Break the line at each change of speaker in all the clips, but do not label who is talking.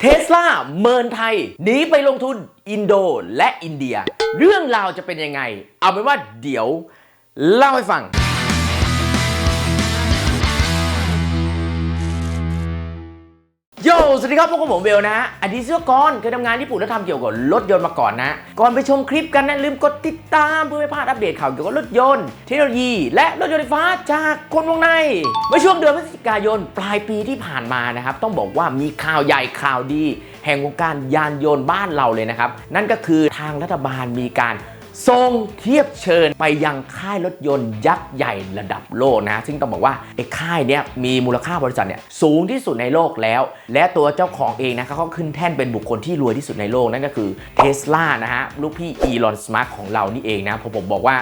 เทสลาเมินไทยหนีไปลงทุนอินโดและอินเดีย เรื่องราวจะเป็นยังไง เอาเป็นว่าเดี๋ยวเล่าให้ฟัง โยสวัสดีครับพวกผมเบลนะฮะอดีตเสื้อกรเคยทำงานญี่ปุ่นและทำเกี่ยวกับรถยนต์มาก่อนนะ ก่อนไปชมคลิปกันนะลืมกดติดตามเพื่อไม่พลาดอัปเดตข่าวเกี่ยวกับรถยนต์เทคโนโลยี และรถยนต์ไฟฟ้าจากคนวงในเมื่อช่วงเดือนพฤศจิกายนปลายปีที่ผ่านมานะครับต้องบอกว่ามีข่าวใหญ่ข่าวดี แห่งวงการยานยนต์บ้านเราเลยนะครับนั่นก็คือทางรัฐบาลมีการ ทรงเทียบเชิญไปยังค่ายรถยนต์ยักษ์ใหญ่ระดับโลกนะ ซึ่งต้องบอกว่าไอ้ค่ายเนี้ยมีมูลค่าบริษัทเนี่ยสูงที่สุดในโลกแล้ว และตัวเจ้าของเองนะเขาขึ้นแท่นเป็นบุคคลที่รวยที่สุดในโลก นั่นก็คือเทสลานะฮะลูกพี่อีลอนสมาร์ของเรานี่เองนะพอผมบอกว่า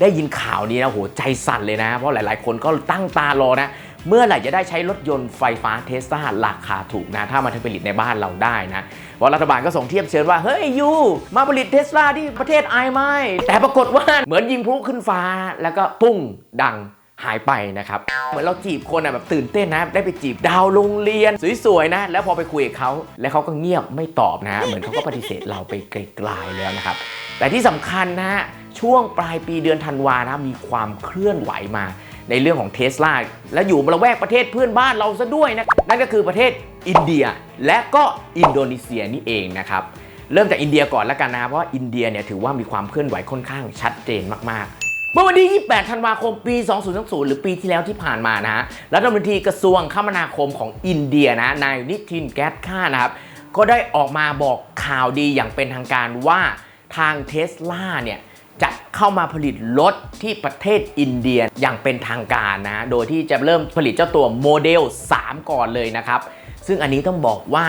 ได้ยินข่าวนี้นะโหใจสั่นเลยนะ เพราะหลาย ๆ คนก็ตั้งตารอนะ เมื่อไหร่จะได้ใช้รถยนต์ไฟฟ้าเทสลาราคาถูกนะ ถ้ามันผลิตในบ้านเราได้นะเพราะรัฐบาลก็ส่งเทียบเชิญว่า เฮ้ยยูมาผลิตเทสลาที่ประเทศไอไหมแต่ปรากฏว่าเหมือนยิงพลุขึ้นฟ้าแล้วก็ปุ้งดังหายไปนะครับ เหมือนเราจีบคนอะแบบตื่นเต้นนะ ได้ไปจีบดาวโรงเรียนสวยๆนะ แล้วพอไปคุยกับเขาแล้วเขาก็เงียบไม่ตอบนะ เหมือนเขาก็ปฏิเสธเราไปไกลๆแล้วนะครับ แต่ที่สำคัญนะฮะช่วงปลายปีเดือนธันวานะมีความเคลื่อนไหวมา ในเรื่องของเทสลาและอยู่ระแวกประเทศเพื่อนบ้านเราซะด้วยนะนั่นก็คือประเทศอินเดียและก็อินโดนีเซียนี่เองนะครับเริ่มจากอินเดียก่อนแล้วกันนะครับเพราะอินเดียเนี่ยถือว่ามีความเคลื่อนไหวค่อนข้างชัดเจนมากๆเมื่อวันที่ 28 ธันวาคม ปี 2020 หรือปีที่แล้วที่ผ่านมานะฮะ รัฐมนตรีกระทรวงคมนาคมของอินเดียนะ นายนิทินแก๊สค่านะครับ ก็ได้ออกมาบอกข่าวดีอย่างเป็นทางการว่าทางเทสลาเนี่ย จะเข้ามาผลิตรถที่ประเทศอินเดียอย่างเป็นทางการนะ โดยที่จะเริ่มผลิตเจ้าตัวโมเดล 3 ก่อนเลยนะครับ ซึ่งอันนี้ต้องบอกว่า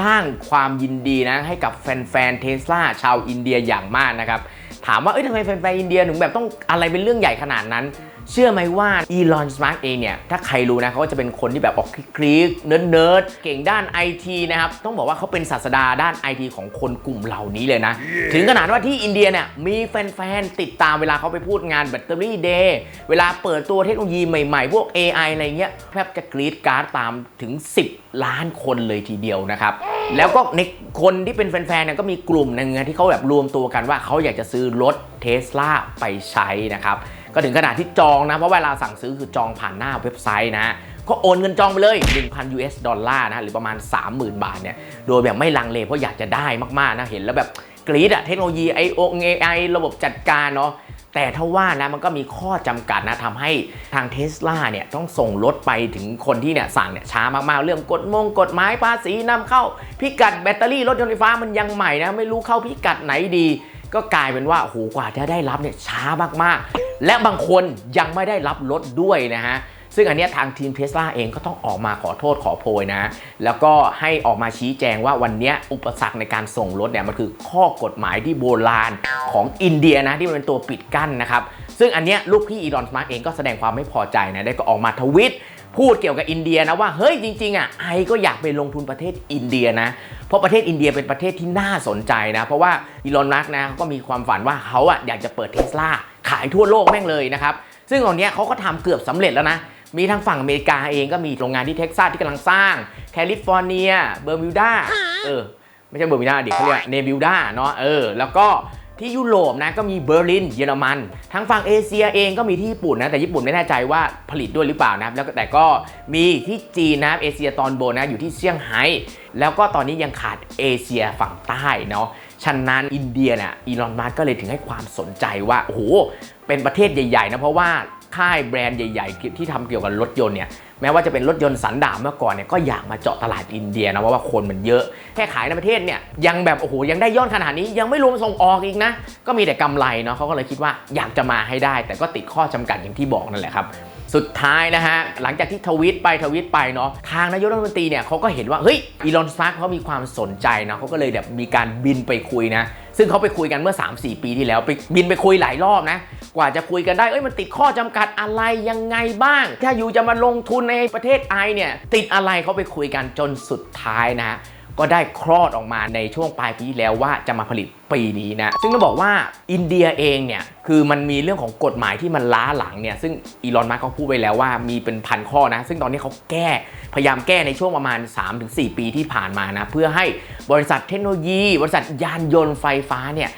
สร้างความยินดีนะให้กับแฟนๆเทสลาชาวอินเดียอย่างมากนะครับ ถามว่าเอ้ยทำไมแฟนๆอินเดียถึงแบบต้องอะไรเป็นเรื่องใหญ่ขนาดนั้น เชื่อไหมว่าอีลอนสมาร์ t เองเนี่ย ถ้าใครรู้นะเขาก็จะเป็นคนที่แบบออกคลิกๆเนิร์ดๆเก่งด้านไอทีนะครับ ต้องบอกว่าเขาเป็นศาสดาด้านไอทีของคนกลุ่มเหล่านี้เลยนะ ถึงขนาดว่าที่อินเดียเนี่ย มีแฟนๆ ติดตามเวลาเขาไปพูดงานแบตเตอรี่เดย์เวลาเปิดตัวเทคโนโลยีใหม่ๆ พวก AI อะไรเงี้ยแทบจะกรีดการ์ดตามถึง 10 ล้านคนเลยทีเดียวนะครับแล้วก็ในคนที่เป็นแฟนๆเนี่ยก็มีกลุ่มหนึงนะที่เขาแบบรวมตัวกันว่าเขาอยากจะซื้อรถเทสลาไปใช้นะครับ ก็ถึงขนาดที่จองนะ เพราะเวลาสั่งซื้อคือจองผ่านหน้าเว็บไซต์นะก็โอนเงินจองไปเลย 1,000 US ดอลลาร์นะหรือประมาณ 30,000 บาทเนี่ยโดยแบบไม่ลังเลเพราะอยากจะได้มากๆนะเห็นแล้วแบบกรีดอะเทคโนโลยีไอโอไอระบบจัดการเนาะแต่ถ้าว่านะมันก็มีข้อจำกัดนะทำให้ทางเทสลาเนี่ยต้องส่งรถไปถึงคนที่เนี่ยสั่งเนี่ยช้ามากๆ เรื่องกฎมงกฎหมายภาษีนำเข้า พิกัดแบตเตอรี่รถยนต์ไฟฟ้ามันยังใหม่นะ ไม่รู้เข้าพิกัดไหนดี ก็กลายเป็นว่าโหกว่าจะได้รับเนี่ยช้ามากๆ และบางคนยังไม่ได้รับรถด้วยนะฮะซึ่งอันนี้ทางทีมเทสลาเองก็ต้องออกมาขอโทษขอโพยนะ แล้วก็ให้ออกมาชี้แจงว่าวันนี้อุปสรรคในการส่งรถเนี่ยมันคือข้อกฎหมายที่โบราณของอินเดียนะที่มันเป็นตัวปิดกั้นนะครับ ซึ่งอันเนี้ยลูกพี่อีดอนสมาร์เองก็แสดงความไม่พอใจนะได้ก็ออกมาทวิต พูดเกี่ยวกับอินเดียนะว่าเฮ้ยจริงๆอะไอก็อยากไปลงทุนประเทศอินเดียนะ เพราะประเทศอินเดียเป็นประเทศที่น่าสนใจนะ เพราะว่าอีลอนมัสก์นะก็มีความฝันว่าเขาอะอยากจะเปิดเทสลาขายทั่วโลกแม่งเลยนะครับซึ่งตอนนี้เขาก็ทำเกือบสำเร็จแล้วนะมีทางฝั่งอเมริกาเองก็มีโรงงานที่เท็กซัสที่กำลังสร้าง แคลิฟอร์เนีย เบอร์มิวดาเออไม่ใช่เบอร์มิวดาดิเขาเรียกเนบิวดาเนาะเออแล้วก็ ที่ยุโรปนะก็มีเบอร์ลินเยอรมันทางฝั่งเอเชียเองก็มีที่ญี่ปุ่นนะแต่ญี่ปุ่นไม่แน่ใจว่าผลิตด้วยหรือเปล่านะแล้วแต่ก็มีที่จีนนะเอเชียตอนบนนะอยู่ที่เซี่ยงไฮ้แล้วก็ตอนนี้ยังขาดเอเชียฝั่งใต้เนาะฉะนั้นอินเดียเนี่ยอีลอนมัสก์ก็เลยถึงให้ความสนใจว่าโอ้โหเป็นประเทศใหญ่ๆนะเพราะว่าค่ายแบรนด์ใหญ่ ๆ ที่ทำเกี่ยวกับรถยนต์เนี่ย แม้ว่าจะเป็นรถยนต์สันดาปเมื่อก่อนเนี่ยก็อยากมาเจาะตลาดอินเดียนะเพราะว่าคนมันเยอะแค่ขายในประเทศเนี่ยยังแบบโอ้โหยังได้ยอดขนาดนี้ยังไม่รวมส่งออกอีกนะ ก็มีแต่กำไรเนาะเขาก็เลยคิดว่าอยากจะมาให้ได้ แต่ก็ติดข้อจำกัดอย่างที่บอกนั่นแหละครับสุดท้ายนะฮะ หลังจากที่ทวิตไปทวิตไปเนาะทางนายกรัฐมนตรีเนี่ยเขาก็เห็นว่า เฮ้ยอีลอนสมาร์กเขามีความสนใจนะเขาก็เลยแบบมีการบินไปคุยนะ ซึ่งเขาไปคุยกันเมื่อ 3-4 ปีที่แล้วไปบินไปคุยหลายรอบนะ กว่าจะคุยกันได้ เอ้ยมันติดข้อจำกัดอะไรยังไงบ้าง ถ้าอยู่จะมาลงทุนในประเทศไอเนี่ยติดอะไรเขาไปคุยกันจนสุดท้ายนะ ก็ได้คลอดออกมาในช่วงปลายปีที่แล้วว่าจะมาผลิตปีนี้นะ ซึ่งต้องบอกว่าอินเดียเองเนี่ยคือมันมีเรื่องของกฎหมายที่มันล้าหลังเนี่ยซึ่งอีลอนมัสก์เขาพูดไว้แล้วว่ามีเป็นพันข้อนะ ซึ่งตอนนี้เขาแก้พยายามแก้ในช่วงประมาณ 3-4 ปีที่ผ่านมานะเพื่อให้บริษัทเทคโนโลยี บริษัทยานยนต์ไฟฟ้าเนี่ย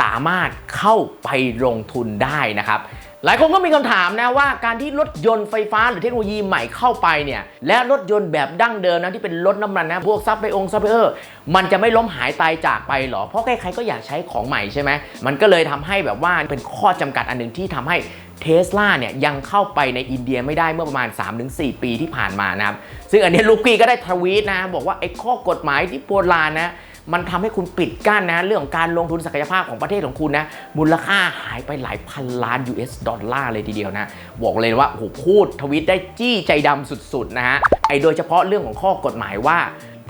สามารถเข้าไปลงทุนได้นะครับ หลายคนก็มีคำถามนะว่าการที่รถยนต์ไฟฟ้าหรือเทคโนโลยีใหม่เข้าไปเนี่ยและรถยนต์แบบดั้งเดิมนะที่เป็นรถน้ำมันนะพวกซับไปองซับไปเออร์มันจะไม่ล้มหายตายจากไปหรอ เพราะใครๆก็อยากใช้ของใหม่ใช่ไหมมันก็เลยทำให้แบบว่าเป็นข้อจำกัดอันหนึ่งที่ทำให้เทสลาเนี่ยยังเข้าไปในอินเดียไม่ได้เมื่อประมาณ 3-4 ปีที่ผ่านมานะครับซึ่งอันนี้ลูกกี้ก็ได้ทวีตนะบอกว่าไอ้ข้อกฎหมายที่โบราณนะ มันทำให้คุณปิดกั้นนะ เรื่องของการลงทุนศักยภาพของประเทศของคุณนะ มูลค่าหายไปหลายพันล้าน US ดอลลาร์เลยทีเดียวนะ บอกเลยว่าโอ้โหพูดทวิตได้จี้ใจดำสุดๆนะฮะ ไอโดยเฉพาะเรื่องของข้อกฎหมายว่า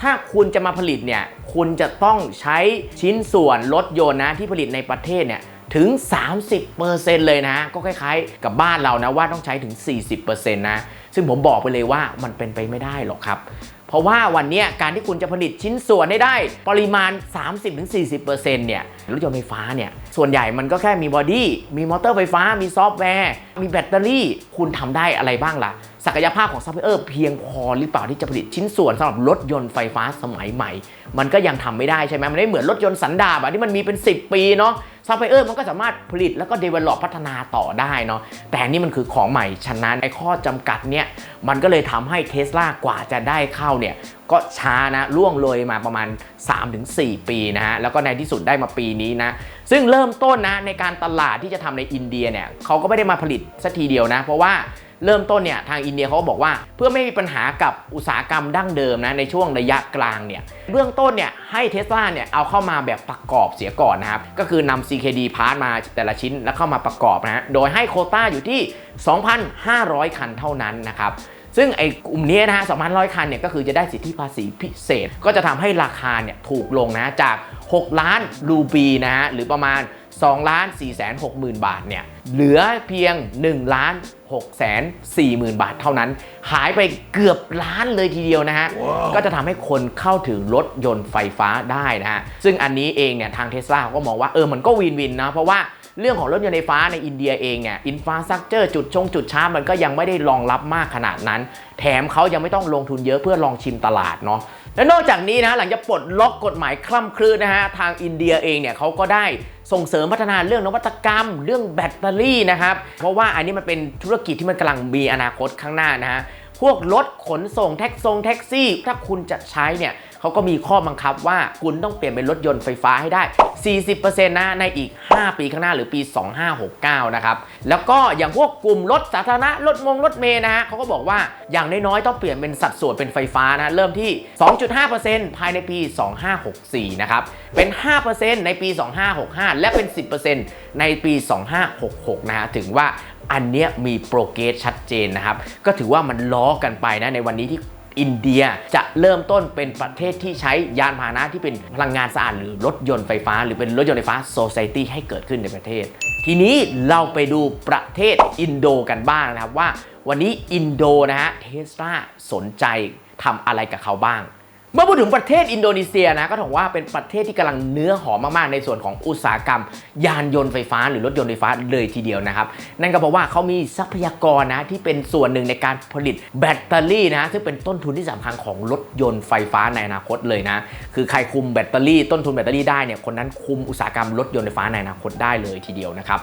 ถ้าคุณจะมาผลิตเนี่ย คุณจะต้องใช้ชิ้นส่วนรถยนต์นะที่ผลิตในประเทศเนี่ยถึง 30%เลยนะ ก็คล้ายๆ กับบ้านเรานะว่าต้องใช้ถึง 40%นะ ซึ่งผมบอกไปเลยว่ามันเป็นไปไม่ได้หรอกครับ เพราะว่าวันนี้การที่คุณจะผลิตชิ้นส่วนให้ได้ ปริมาณ 30-40%เนี่ยรถยนต์ไฟฟ้าเนี่ยส่วนใหญ่มันก็แค่มีบอดี้มีมอเตอร์ไฟฟ้า มีซอฟต์แวร์ มีแบตเตอรี่ คุณทำได้อะไรบ้างล่ะ ศักยภาพของซัพพลายเออร์เพียงพอหรือเปล่าที่จะผลิตชิ้นส่วนสำหรับรถยนต์ไฟฟ้าสมัยใหม่ มันก็ยังทำไม่ได้ใช่ไหมมันไม่เหมือนรถยนต์สันดาปอะที่มันมีเป็น 10 ปีเนาะ ซัพพลายเออร์มันก็สามารถผลิตแล้วก็ develop พัฒนาต่อได้เนาะแต่นนี่มันคือของใหม่ ฉะนั้นไอ้ข้อจำกัดเนี่ยมันก็เลยทำให้เทสลากว่าจะได้เข้าเนี่ยก็ช้านะล่วงเลยมาประมาณ 3-4 ปีนะฮะแล้วก็ในที่สุดได้มาปีนี้นะ ซึ่งเริ่มต้นนะในการตลาดที่จะทำในอินเดียเนี่ยเขาก็ไม่ได้มาผลิตสักทีเดียวนะ เพราะว่า เริ่มต้นเนี่ยทางอินเดียเขาบอกว่า เพื่อไม่มีปัญหากับอุตสาหกรรมดั้งเดิมนะในช่วงระยะกลางเนี่ยเบื้องต้นเนี่ยให้เทสลาเนี่ยเอาเข้ามาแบบประกอบเสียก่อนนะครับ ก็คือนำ CKD พาร์ทมาแต่ละชิ้นแล้วเข้ามาประกอบนะฮะโดยให้โคต้าอยู่ที่ 2,500 คันเท่านั้นนะครับซึ่งไอ้กลุ่มนี้นะฮะ2,100คันเนี่ยก็คือจะได้สิทธิภาษีพิเศษ ก็จะทำให้ราคาเนี่ยถูกลงนะจาก 6 ล้านรูปีนะฮะหรือประมาณ 2ล้าน4 6 0 0 0 0 บาทเนี่ยเหลือเพียง1ล้าน6แสน4หมื่นบาทเท่านั้น หายไปเกือบล้านเลยทีเดียวนะฮะก็จะทำให้คนเข้าถึงรถยนต์ไฟฟ้าได้นะฮะ ซึ่งอันนี้เองเนี่ยทางเทสลาก็มองว่าเออมันก็วินวินนะ เพราะว่าเรื่องของรถยนต์ไฟฟ้าในอินเดียเองเนี่ยอินฟราสตรักเจอร์จุดชงจุดชาร์จมันก็ยังไม่ได้รองรับมากขนาดนั้น แถมเขายังไม่ต้องลงทุนเยอะเพื่อลองชิมตลาดเนาะ และนอกจากนี้นะหลังจากปลดล็อกกฎหมายคล่ำคลื่นนะฮะทางอินเดียเองเนี่ยเขาก็ได้ส่งเสริมพัฒนาเรื่องนวัตกรรม เรื่องแบตเตอรี่นะครับ เพราะว่าอันนี้มันเป็นธุรกิจที่มันกำลังมีอนาคตข้างหน้านะฮะพวกรถขนส่งแท็กซงแท็กซี่ ถ้าคุณจะใช้เนี่ย เขาก็มีข้อบังคับว่าคุณต้องเปลี่ยนเป็นรถยนต์ไฟฟ้าให้ได้ 40%นะในอีก 5 ปีข้างหน้าหรือปี 2569 นะครับ แล้วก็อย่างพวกกลุ่มรถสาธารณะรถมงรถเมย์นะฮะเขาก็บอกว่าอย่างน้อยๆต้องเปลี่ยนเป็นสัดส่วนเป็นไฟฟ้านะเริ่มที่ 2.5%ภายในปี 2564 นะครับ เป็น 5%ในปี 2565 และเป็น 10%ในปี 2566 นะฮะถึงว่าอันเนี้ยมีโปรเกรสชัดเจนนะครับ ก็ถือว่ามันล้อกันไปนะในวันนี้ที่ อินเดียจะเริ่มต้นเป็นประเทศที่ใช้ยานพาหนะที่เป็นพลังงานสะอาดหรือรถยนต์ไฟฟ้า หรือเป็นรถยนต์ไฟฟ้าโซซ i ตี้ให้เกิดขึ้นในประเทศ ทีนี้เราไปดูประเทศอินโดกันบ้างนะครับว่า วันนี้อินโดนะฮะเทสลาสนใจทำอะไรกับเขาบ้าง เมื่อพูดถึงประเทศอินโดนีเซียนะก็ถือว่าเป็นประเทศที่กำลังเนื้อหอมมากๆ ในส่วนของอุตสาหกรรม ยานยนต์ไฟฟ้าหรือรถยนต์ไฟฟ้าเลยทีเดียวนะครับ นั่นก็เพราะว่าเขามีทรัพยากรนะที่เป็นส่วนหนึ่งในการผลิตแบตเตอรี่นะซึ่งเป็นต้นทุนที่สำคัญของรถยนต์ไฟฟ้าในอนาคตเลยนะ คือใครคุมแบตเตอรี่ต้นทุนแบตเตอรี่ได้เนี่ยคนนั้นคุมอุตสาหกรรมรถยนต์ไฟฟ้าในอนาคตได้เลยทีเดียวนะครับ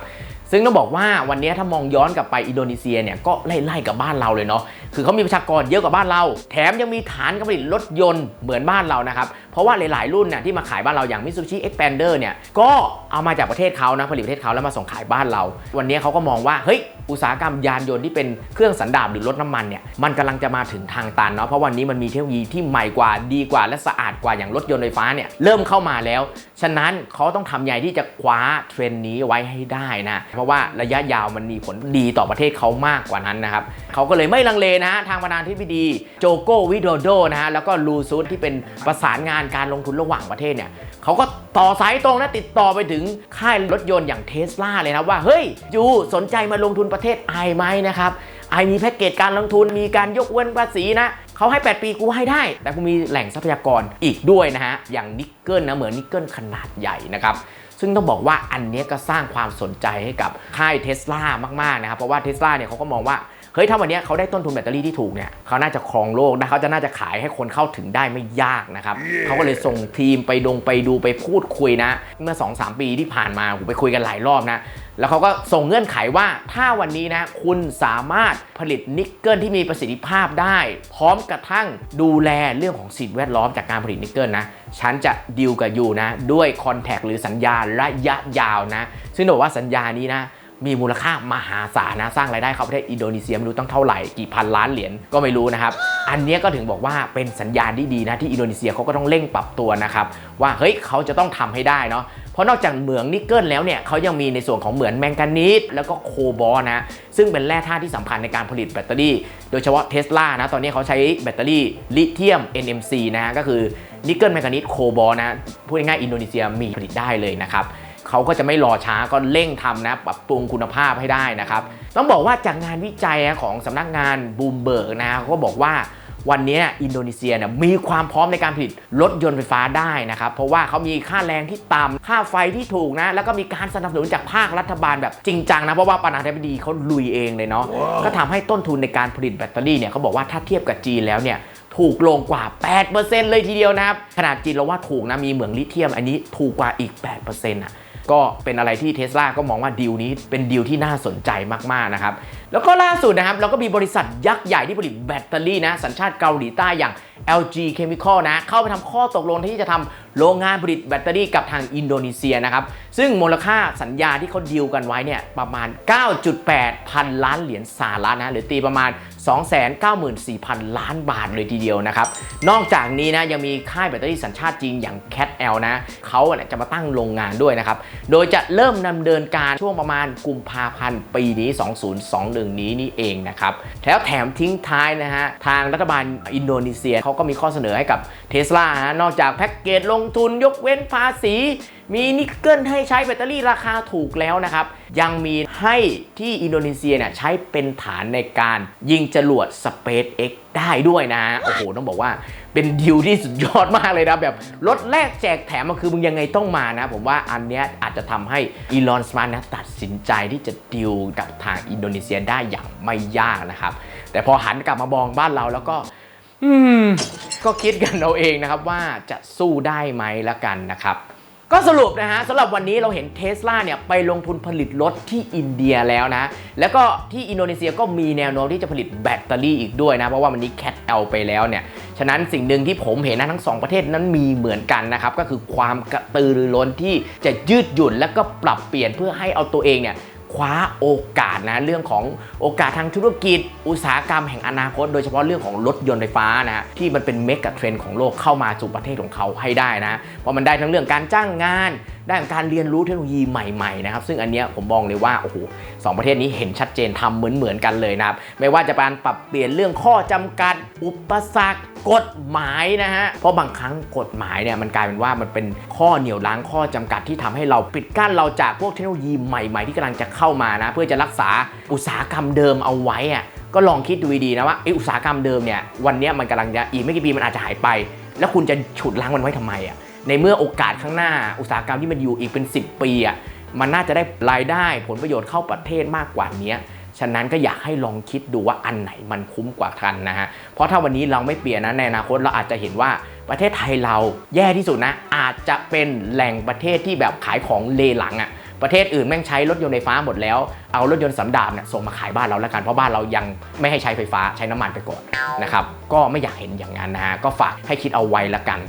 ซึ่งต้องบอกว่าวันนี้ถ้ามองย้อนกลับไปอินโดนีเซียเนี่ยก็ไล่ๆกับบ้านเราเลยเนาะคือเขามีประชากรเยอะกว่าบ้านเรา แถมยังมีฐานการผลิตรถยนต์เหมือนบ้านเรานะครับ ราะว่าหลายๆรุ่นเนี่ยที่มาขายบ้านเราอย่าง Mitsubishi Xpander เนี่ยก็เอามาจากประเทศเขานะผลิตประเทศเขาแล้วมาส่งขายบ้านเรา วันนี้เขาก็มองว่าเฮ้ยอุตสาหกรรมยานยนต์ที่เป็นเครื่องสันดาปหรือรถน้ำมันเนี่ยมันกำลังจะมาถึงทางตันเนาะเพราะวันนี้มันมีเทคโนโลยีที่ใหม่กว่าดีกว่าและสะอาดกว่าอย่างรถยนต์ไฟฟ้าเนี่ยเริ่มเข้ามาแล้ว ฉะนั้นเขาต้องทำใหญ่ที่จะคว้าเทรนด์นี้ไว้ให้ได้นะเพราะว่าระยะยาวมันมีผลดีต่อประเทศเขามากกว่านั้นนะครับเขาก็เลยไม่ลังเลนะฮะทางประธานที่ดีโจโกวิโดโดนะฮะแล้วก็ลูซูดที่เป็นประสานงานการลงทุนระหว่างประเทศเนี่ยเขาก็ต่อสายตรงนะติดต่อไปถึงค่ายรถยนต์อย่างเทสลาเลยนะว่าเฮ้ยจูสนใจมาลงทุนประเทศไอไหมนะครับไอมีแพ็กเกจการลงทุนมีการยกเว้นภาษีนะเขาให้ 8 ปีกูให้ได้ แต่กูมีแหล่งทรัพยากรอีกด้วยนะฮะ อย่างนิกเกิลนะเหมือนนิกเกิลขนาดใหญ่นะครับ ซึ่งต้องบอกว่าอันนี้ก็สร้างความสนใจให้กับค่ายเทสลามาก ๆ นะครับ เพราะว่าเทสลาเนี่ยเขาก็มองว่า เฮ้ยถ้าวันเนี้ยเขาได้ต้นทุนแบตเตอรี่ที่ถูกเนี่ยเขาน่าจะครองโลกนะเขาจะน่าจะขายให้คนเข้าถึงได้ไม่ยากนะครับเขาก็เลยส่งทีมไปดงไปดูไปพูดคุยนะ เมื่อ 2-3 ปีที่ผ่านมาผมไปคุยกันหลายรอบนะแล้วเขาก็ส่งเงื่อนไขว่าถ้าวันนี้นะ คุณสามารถผลิตนิกเกิลที่มีประสิทธิภาพได้ พร้อมกระทั่งดูแลเรื่องของสิ่งแวดล้อมจากการผลิตนิกเกิลนะ ฉันจะดีลกับยูนะ ด้วยคอนแทคหรือสัญญาระยะยาวนะ ซึ่งต้องบอกว่าสัญญานี้นะ มีมูลค่ามหาศาลนะสร้างรายได้เข้าประเทศอินโดนีเซียไม่รู้ตั้งเท่าไหร่กี่พันล้านเหรียญก็ไม่รู้นะครับ อันนี้ก็ถึงบอกว่าเป็นสัญญาณที่ดีนะที่อินโดนีเซียเขาก็ต้องเร่งปรับตัวนะครับว่าเฮ้ยเขาจะต้องทำให้ได้เนาะเพราะนอกจากเหมืองนิกเกิลแล้วเนี่ยเขายังมีในส่วนของเหมือนแมงกานีสแล้วก็โคบอลนะซึ่งเป็นแร่ธาตุที่สำคัญในการผลิตแบตเตอรี่ โดยเฉพาะเทสลานะตอนนี้เขาใช้แบตเตอรี่ลิเธียม NMC นะฮะก็คือนิกเกิลแมงกานีสโคบอลนะพูดง่ายๆอินโดนีเซียมีผลิตได้เลยนะครับ เขาก็จะไม่รอช้าก็เร่งทำนะปรับปรุงคุณภาพให้ได้นะครับ ต้องบอกว่าจากงานวิจัยของสำนักงานบูมเบิร์กนะเขาก็บอกว่าวันนี้อินโดนีเซียเนี่ยมีความพร้อมในการผลิตรถยนต์ไฟฟ้าได้นะครับ เพราะว่าเขามีค่าแรงที่ต่ำค่าไฟที่ถูกนะ แล้วก็มีการสนับสนุนจากภาครัฐบาลแบบจริงจังนะ เพราะว่าปานาธิบดีเขาลุยเองเลยเนาะก็ทำให้ต้นทุนในการผลิตแบตเตอรี่เนี่ยเขาบอกว่าถ้าเทียบกับจีนแล้วเนี่ยถูกลงกว่า 8%เลยทีเดียวนะครับ ขนาดจีนเราว่าถูกนะมีเหมืองลิเธียมอันนี้ถูกกว่าอีก 8%อะ ก็เป็นอะไรที่เทสลาก็มองว่าดีลนี้เป็นดีลที่น่าสนใจมากๆนะครับ แล้วก็ล่าสุดนะครับ เราก็มีบริษัทยักษ์ใหญ่ที่ผลิตแบตเตอรี่นะ สัญชาติเกาหลีใต้อย่าง LG Chemical นะ เข้าไปทำข้อตกลงที่จะทำโรงงานผลิตแบตเตอรี่กับทางอินโดนีเซียนะครับ ซึ่งมูลค่าสัญญาที่เขาดีลกันไว้เนี่ยประมาณ 9.8 พันล้านเหรียญสหรัฐนะหรือตีประมาณ 294,000 ล้านบาทเลยทีเดียวนะครับ นอกจากนี้นะยังมีค่ายแบตเตอรี่สัญชาติจีนอย่าง Cat L นะเขาจะมาตั้งโรงงานด้วยนะครับ โดยจะเริ่มดำเนินการช่วงประมาณกุมภาพันธ์ปีนี้ 2021 นี้นี่เองนะครับ แล้วแถมทิ้งท้ายนะฮะ ทางรัฐบาลอินโดนีเซียเขาก็มีข้อเสนอให้กับเทสลาฮะนอกจากแพ็กเกจลงทุนยกเว้นภาษี มีนิกเกิลให้ใช้แบตเตอรี่ราคาถูกแล้วนะครับ ยังมีให้ที่อินโดนีเซียเนี่ยใช้เป็นฐานในการยิงจรวด SpaceX ได้ด้วยนะ โอ้โห ต้องบอกว่าเป็นดิวที่สุดยอดมากเลยนะแบบรถแรกแจกแถมมันคือมึงยังไงต้องมานะ ผมว่าอันเนี้ยอาจจะทำให้อีลอนสมาร์ทนะตัดสินใจที่จะดิวกับทางอินโดนีเซียได้อย่างไม่ยากนะครับ แต่พอหันกลับมามองบ้านเราแล้วก็อืมก็คิดกันเอาเองนะครับว่าจะสู้ได้ไหมละกันนะครับ ก็สรุปนะฮะสำหรับวันนี้เราเห็นเทสลาเนี่ยไปลงทุนผลิตรถที่อินเดียแล้วนะ แล้วก็ที่อินโดนีเซียก็มีแนวโน้มที่จะผลิตแบตเตอรี่อีกด้วยนะ เพราะว่าวันนี้แคทเอลไปแล้วเนี่ย ฉะนั้นสิ่งหนึ่งที่ผมเห็นนะทั้งสองประเทศนั้นมีเหมือนกันนะครับ ก็คือความกระตือรือร้นที่จะยืดหยุ่นและก็ปรับเปลี่ยนเพื่อให้เอาตัวเองเนี่ย คว้าโอกาสนะเรื่องของโอกาสทางธุรกิจ อุตสาหกรรมแห่งอนาคต โดยเฉพาะเรื่องของรถยนต์ไฟฟ้านะฮะที่มันเป็นเมกะเทรนด์ของโลกเข้ามาสู่ประเทศของเขาให้ได้นะเพราะมันได้ทั้งเรื่องการจ้างงานได้การเรียนรู้เทคโนโลยีใหม่ๆนะครับซึ่งอันเนี้ยผมมองเลยว่าโอ้โหสองประเทศนี้เห็นชัดเจนทำเหมือนเหมือนๆกันเลยนะครับไม่ว่าจะการปรับเปลี่ยนเรื่องข้อจำกัด อุปสรรค กฎหมายนะฮะ เพราะบางครั้งกฎหมายเนี่ยมันกลายเป็นว่ามันเป็นข้อเหนี่ยวล้างข้อจำกัดที่ทำให้เราปิดกั้นเราจากพวกเทคโนโลยีใหม่ ๆ ที่กำลังจะเข้ามานะ เพื่อจะรักษาอุตสาหกรรมเดิมเอาไว้อะก็ลองคิดดูดีๆนะว่าไออุตสาหกรรมเดิมเนี่ยวันนี้มันกำลังจะอีกไม่กี่ปีมันอาจจะหายไป แล้วคุณจะฉุดล้างมันไว้ทำไมอะในเมื่อโอกาสข้างหน้าอุตสาหกรรมที่มันอยู่อีกเป็น 10 ปีอะมันน่าจะได้รายได้ผลประโยชน์เข้าประเทศมากกว่านี้ ฉะนั้นก็อยากให้ลองคิดดูว่าอันไหนมันคุ้มกว่ากันนะฮะ เพราะถ้าวันนี้เราไม่เปลี่ยนนะในอนาคตเราอาจจะเห็นว่าประเทศไทยเราแย่ที่สุดนะ อาจจะเป็นแหล่งประเทศที่แบบขายของเลหลังอะประเทศอื่นแม่งใช้รถยนต์ไฟฟ้าหมดแล้ว เอารถยนต์สันดาปเนี่ยส่งมาขายบ้านเราแล้วกัน เพราะบ้านเรายังไม่ให้ใช้ไฟฟ้าใช้น้ำมันไปก่อนนะครับ ก็ไม่อยากเห็นอย่างนั้นนะฮะ ก็ฝากให้คิดเอาไว้ละกัน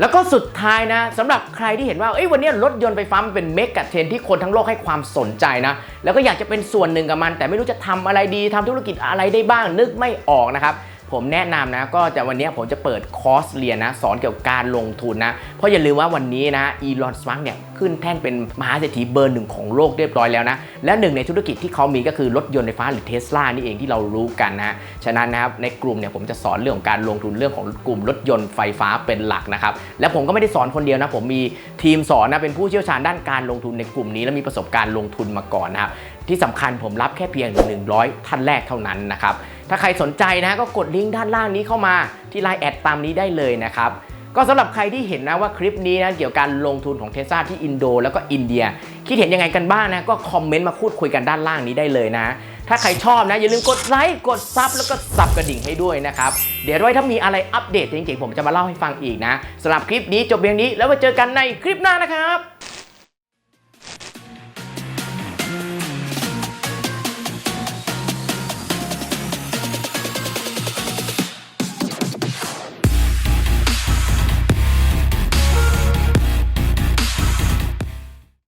แล้วก็สุดท้ายนะสำหรับใครที่เห็นว่าเอ้ยวันนี้รถยนต์ไฟฟ้ามันเป็นเมกะเทรนที่คนทั้งโลกให้ความสนใจนะ แล้วก็อยากจะเป็นส่วนหนึ่งกับมัน แต่ไม่รู้จะทำอะไรดีทำธุรกิจอะไรได้บ้างนึกไม่ออกนะครับ ผมแนะนำนะก็จะวันนี้ผมจะเปิดคอร์สเรียนนะ สอนเกี่ยวกับการลงทุนนะ เพราะอย่าลืมว่าวันนี้นะอีลอนสมัคเนี่ยขึ้นแท่นเป็นมหาเศรษฐีเบอร์หนึ่งของโลกเรียบร้อยแล้วนะ และหนึ่งในธุรกิจที่เขามีก็คือรถยนต์ไฟฟ้าหรือเทสลานี่เองที่เรารู้กันนะฉะนั้นนะครับในกลุ่มเนี่ยผมจะสอนเรื่องของการลงทุนเรื่องของกลุ่มรถยนต์ไฟฟ้าเป็นหลักนะครับและผมก็ไม่ได้สอนคนเดียวนะ ผมมีทีมสอนนะเป็นผู้เชี่ยวชาญด้านการลงทุนในกลุ่มนี้ และมีประสบการณ์ลงทุนมาก่อนนะครับที่สำคัญผมรับแค่เพียง 100 ท่านแรกเท่านั้นนะครับ ถ้าใครสนใจนะก็กดลิงก์ด้านล่างนี้เข้ามาที่ไลน์แอดตามนี้ได้เลยนะครับก็สำหรับใครที่เห็นนะว่าคลิปนี้นะเกี่ยวกับการลงทุนของเทสซาที่อินโด แล้วก็อินเดีย คิดเห็นยังไงกันบ้างนะก็คอมเมนต์มาพูดคุยกันด้านล่างนี้ได้เลยนะ ถ้าใครชอบนะ อย่าลืมกดไลค์กดซับแล้วก็สับกระดิ่งให้ด้วยนะครับ เดี๋ยวไว้ถ้ามีอะไรอัปเดตจริงๆผมจะมาเล่าให้ฟังอีกนะสำหรับคลิปนี้จบเพียงนี้แล้วไว้เจอกันในคลิปหน้านะครับ